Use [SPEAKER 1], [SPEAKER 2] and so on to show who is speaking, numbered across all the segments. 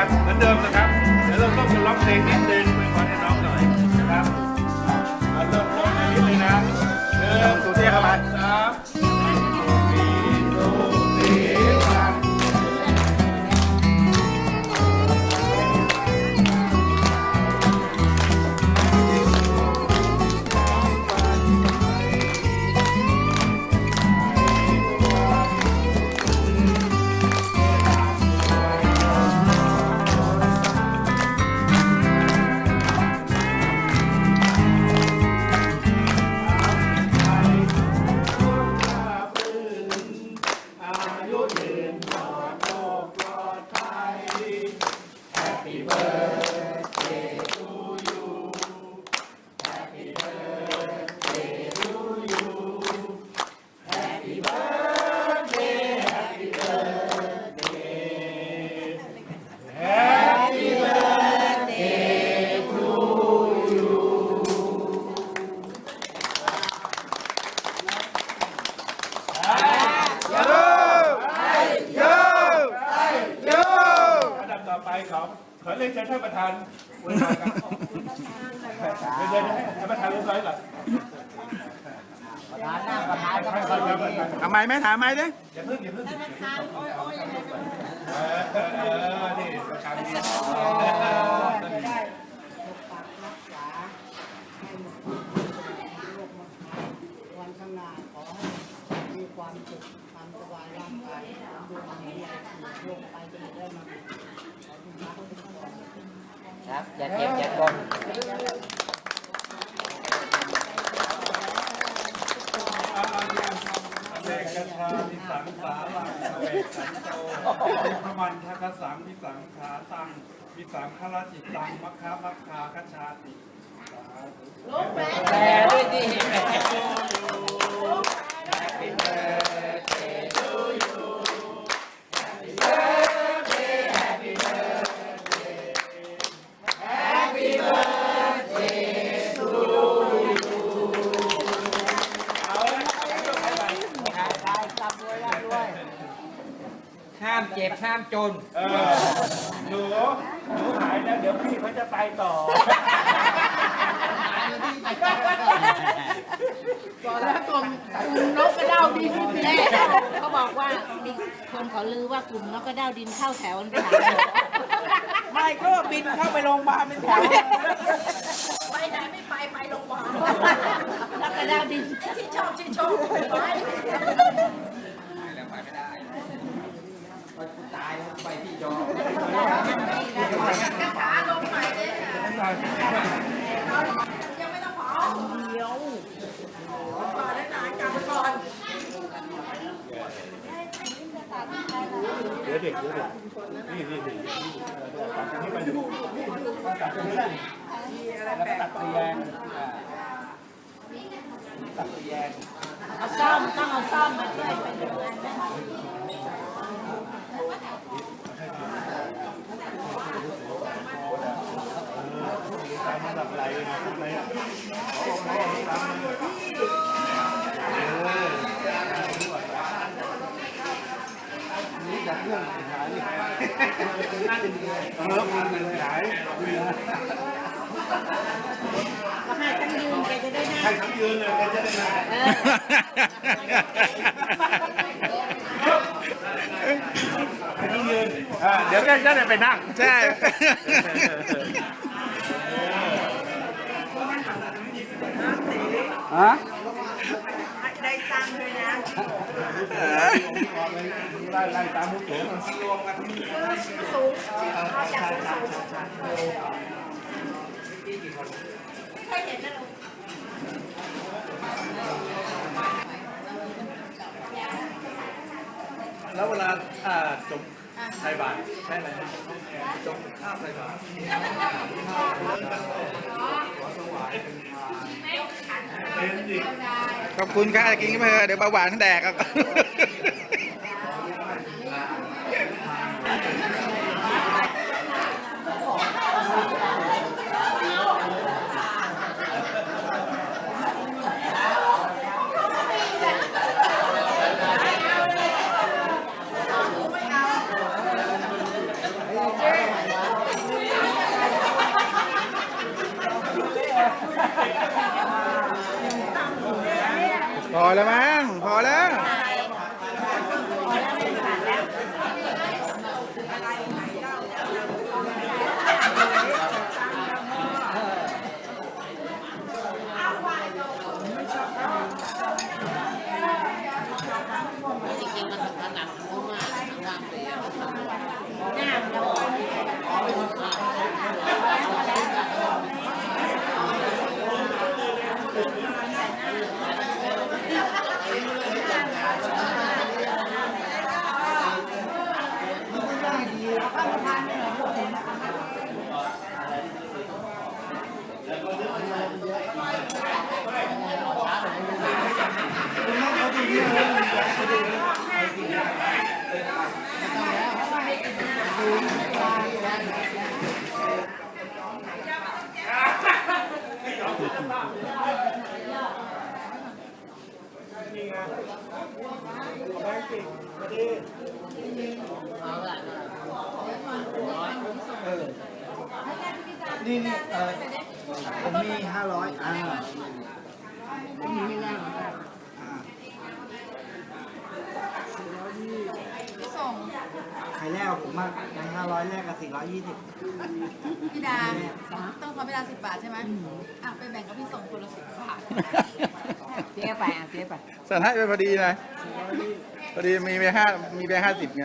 [SPEAKER 1] กันเหมือนเดิมนะครับ เดี๋ยวเราต้องจะร้องเพลงนิดนึง รัก
[SPEAKER 2] ษาให้หมดโรคมาวันข้างหน้าขอให้มีความสุขความสบายร่างกายดูมันมีอะไรโรคไปจะได้มาขอคุณพระคุณพร
[SPEAKER 3] ครับ อย่าเจ็บอย่าจน
[SPEAKER 1] เอกชาติสังสารังเวสันโตพระมันทักสังวิสังขาตังวิสังขารจิตตังมัคคามัคคาคชาติ
[SPEAKER 3] แปลด้วยดิห้า จ็บห้ามจน
[SPEAKER 1] เออหนู หนูหายแล้วเดี๋ยวพี่เขาจะไปต่อ
[SPEAKER 4] ก่อนแล้วกลุ่มกลุ่มนกกระเด้าดินแน่เขาบอกว่ามีคนเขาลือว่ากลุ่มนกกระเด้าดินเข้าแถวกันไปหาหมอ
[SPEAKER 3] ไม่ก็บินเข้าไปโรงพยาบาลเป็นแถว
[SPEAKER 4] ไปไหนไม่ไปไปโรงพยาบาลนกกระเด้าดินที่ชอบที่ชอบไป
[SPEAKER 3] แล้วไปไม่ได้พอกูตายแล้วไปที่จอ
[SPEAKER 4] ขาลงใหม่ เลยยังไม่ต้องหมอเดี๋ยวก่อนแล้วนานกลับไปก่อน
[SPEAKER 1] เด็กเดี๋ยวเด็กนี่นี่นี่ตัดตรงนี้ไปตัดตรงนี้ได้แล้วก็ตัดตะแยงอ่าตัดตะแยง
[SPEAKER 4] เอาซ่อมต้องเอาซ่อมมาช่วยเป็นงานนะ
[SPEAKER 1] ตามระดับไหลเลย นะไหลอะนี่จากเรื่องหายนี่เออมันเลยหาย
[SPEAKER 4] ก็ให้ทั้งยืนแกจะได้นั่ง
[SPEAKER 1] ใครทั้งยืนเลยใครจะได้มา
[SPEAKER 4] เออ
[SPEAKER 1] ใครทั้งยืนอ่าเดี๋ยวแกจะได้ไปนั่ง
[SPEAKER 5] ใช่
[SPEAKER 1] ฮะ
[SPEAKER 4] ได้ตังค์เลยนะ
[SPEAKER 1] ไล่ไล่ตามมุกโขง
[SPEAKER 4] สูงเอาจากสูงเคยเห็นนะลูก
[SPEAKER 1] แล้วเวลาอ่าจมใส่บาตรใช่ไหมจมข้าวใส่บาตรเป็นอีก
[SPEAKER 5] ขอบคุณค่ะกินกันไปเถอะเดี๋ยวเบาหวานแดกครับ
[SPEAKER 3] พอแล้วมั้งพอแล้ว นี่นี่เออผมมีห้าร้อยอ่า
[SPEAKER 4] ไม่นั่ง
[SPEAKER 3] ใครแรกกับผมมากแบงค์ห้าร้อยแรกกับสี่ร้อยยี่สิบ
[SPEAKER 6] พี่ดาต้องขอพี่ดาสิบบาทใช่ไหมอะไปแบ่งกับพี่ส่งคนละสิบบาท
[SPEAKER 4] เจ๊ไปอะเจ๊ไป
[SPEAKER 5] สันให้ไปพอดีนะ พอดีมีไปห้ามีไปห้าสิบไง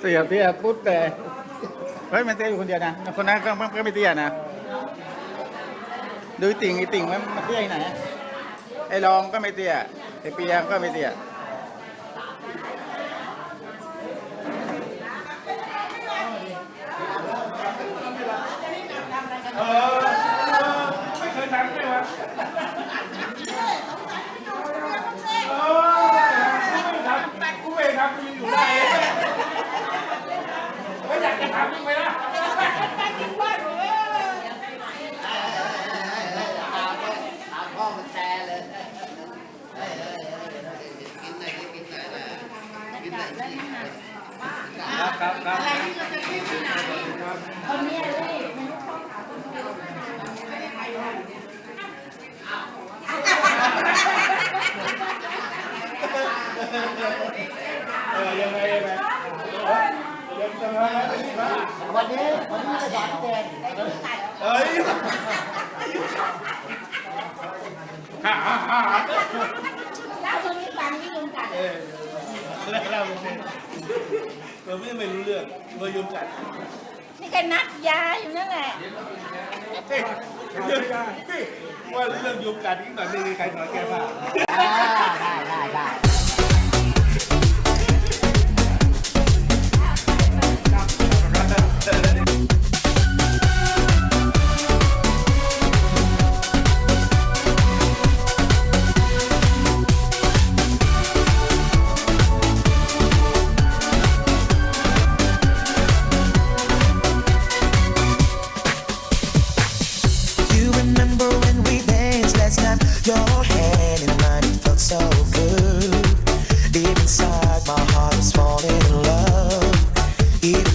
[SPEAKER 5] เสียเตียปุ๊บแต่เฮ้ยมันเตียอยู่คนเดียวนะคนนั้นก็ก็ไม่เตียนะดูติ่งไอติ่งมันมันเตี้ยไหนไอรองก็ไม่เตี้ยไอเปียก็ไม่เตี้ย
[SPEAKER 1] เออไม่เคยทำใช่ไหมเออไม่ทำกูไม่ทำกูยังอยู่ได้ไม่อยากจะทำยังไงล่ะ ครับครับครับเออยังไงยังไงเฮ้ยยังจะมาเป็นที่บ้าน
[SPEAKER 3] วันนี้วันนี้จะสอนแกง
[SPEAKER 1] เฮ้ยฮ่าฮ่าฮ่า
[SPEAKER 4] แล้วคนนี้ฟังนี่ลุงกัน
[SPEAKER 1] เออแล้วเราเป็นเราไม่ไม่รู้เรื่องเรายุงกัด
[SPEAKER 4] นี่ก็นัดยาอยู่นั่นแหละ
[SPEAKER 1] เฮ้ยเรื่องว่าเรื่องยุงกันอีกหน่อยไม่มีใครสอนแก้ผ้า ได้
[SPEAKER 3] ได้ได้ it